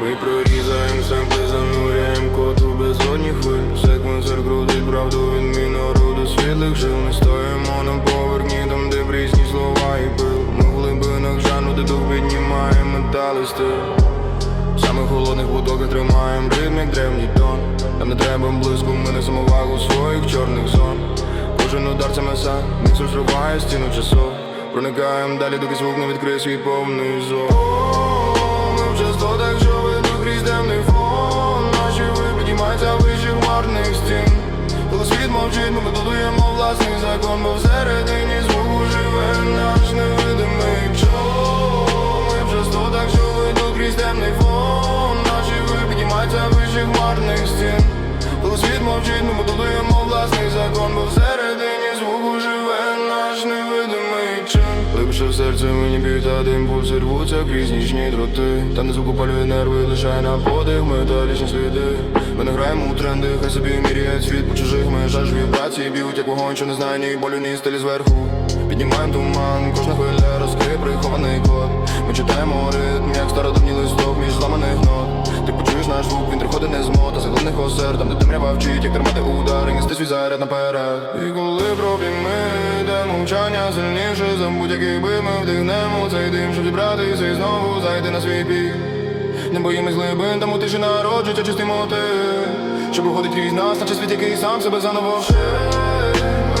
Ми прорізаємо семпли, зануряєм коту безодні хвиль. Секвенсер крутить правду від мінороду. Народу світлих жил Ми стоїмо на поверхні, там де прісні слова і пил. Ми в глибинах жану, де дух піднімає метали стил Саме в холодних потоках тримаєм ритм, як древній тон. Там не треба близько, ми не самовагу своїх чорних зон. Кожен удар це меса, мікс розриває стіну часу. Проникаєм далі, доки звук не відкриє свій повний зон мовчить, ми будуємо власний закон Бо всередині звуку живе наш невидимий. Чол Ми вже сто так чули ведуть крізь темний фон? Наші ви піднімаються вище хмарних стін. Коли світ мовчить, ми будуємо власний закон Бо всередині Глибше в серце мені б'ють, а дим пульси рвуться крізь нічні дроти. Там де звук опалює нерви, лишає на подих металічні сліди. Ми не граємо у тренди, хай собі міряють світ по чужих межах. Вібрації б'ють, як вогонь, що не знає ні болю, ні стилі зверху. Піднімаємо туман, кожна хвиля розкриє прихований код. Ми читаємо ритм, як стародавній листок між зламаних нот. Ти почуєш наш звук, він приходить не з мота Заглибних осер, там де темрява вчить, як тримати удар І нести свій заряд наперед. І коли проблеми мовчання сильніше За будь-який бит ми вдихнемо цей дим, щоб зібратися і знову зайти на свій бік. Не боїмось глибин, тому ти народжується чистий мотив Що проходить крізь нас, наче світ, який сам себе заново вшив